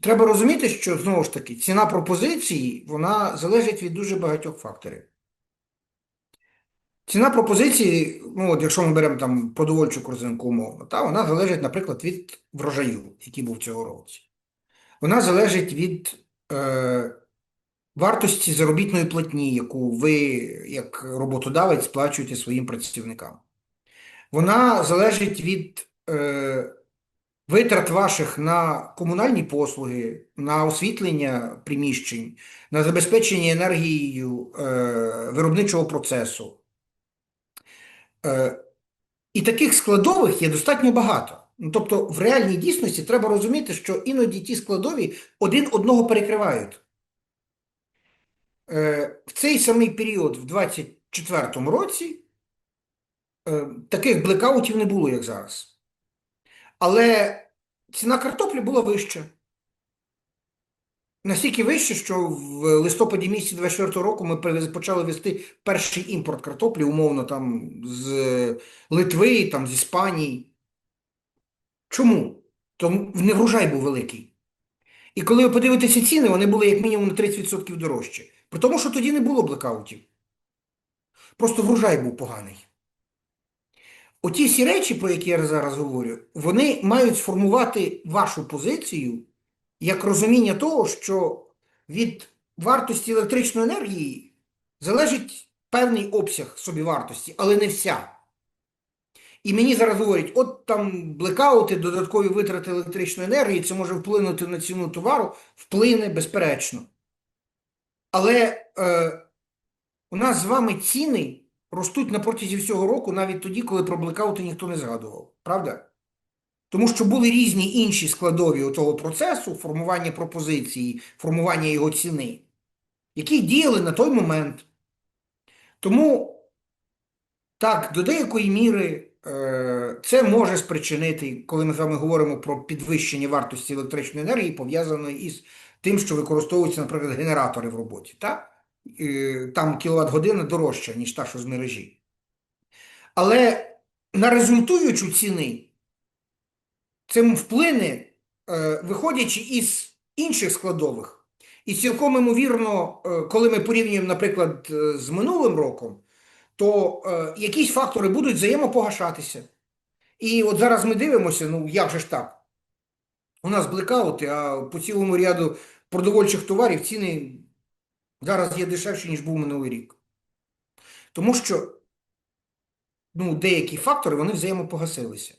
Треба розуміти, що знову ж таки ціна пропозиції вона залежить від дуже багатьох факторів. Ціна пропозиції, ну от якщо ми беремо там продовольчу корзинку умовно, та, вона залежить, наприклад, від врожаю, який був цього році. Вона залежить від е, вартості заробітної платні, яку ви, як роботодавець, сплачуєте своїм працівникам. Вона залежить від е, витрат ваших на комунальні послуги, на освітлення приміщень, на забезпечення енергією е, виробничого процесу. Е, і таких складових є достатньо багато. Ну, тобто, в реальній дійсності треба розуміти, що іноді ті складові один одного перекривають. Е, в цей самий період, в 24-му році, е, таких блекаутів не було, як зараз. Але ціна картоплі була вища. Настільки вище, що в листопаді місяці 24 року ми почали вести перший імпорт картоплі, умовно, там з Литви, там, з Іспанії. Чому? Тому не врожай був великий. І коли ви подивитеся ціни, вони були як мінімум на 30% дорожчі. При тому, що тоді не було блекаутів. Просто врожай був поганий. Оті всі речі, про які я зараз говорю, вони мають сформувати вашу позицію як розуміння того, що від вартості електричної енергії залежить певний обсяг собівартості, але не вся. І мені зараз говорять, от там блекаути, додаткові витрати електричної енергії, це може вплинути на ціну товару, вплине, безперечно. Але е, у нас з вами ціни ростуть на протязі всього року, навіть тоді, коли про блекаути ніхто не згадував. Правда? Тому що були різні інші складові того процесу, формування пропозиції, формування його ціни, які діяли на той момент. Тому, так, до деякої міри е, це може спричинити, коли ми з вами говоримо про підвищення вартості електричної енергії, пов'язаної із тим, що використовуються, наприклад, генератори в роботі. Так? Там кіловат-година дорожча, ніж та, що з мережі. Але на результуючу ціни цим вплине, е, виходячи із інших складових. І цілком ймовірно, е, коли ми порівнюємо, наприклад, е, з минулим роком, то якісь фактори будуть взаємопогашатися. І от зараз ми дивимося, ну як же ж так? У нас блекаути, а по цілому ряду продовольчих товарів ціни зараз є дешевші, ніж був минулий рік. Тому що ну, деякі фактори вони взаємопогасилися.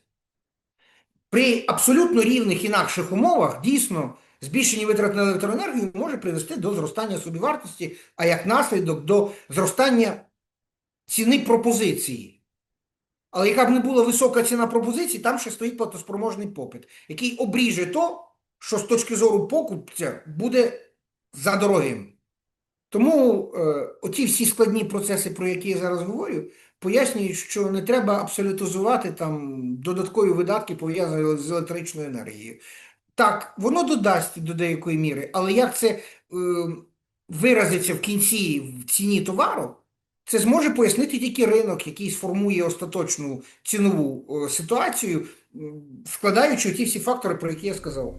При абсолютно рівних інакших умовах дійсно збільшення витрат на електроенергію може привести до зростання собівартості, а як наслідок до зростання ціни пропозиції. Але яка б не була висока ціна пропозиції, там ще стоїть платоспроможний попит, який обріже то, що з точки зору покупця буде за дорогим. Тому е, оці всі складні процеси, про які я зараз говорю, пояснюють, що не треба абсолютизувати там додаткові видатки, пов'язані з електричною енергією. Так, воно додасть до деякої міри, але як це е, виразиться в кінці в ціні товару, це зможе пояснити тільки ринок, який сформує остаточну цінову е, ситуацію, складаючи ті всі фактори, про які я сказав.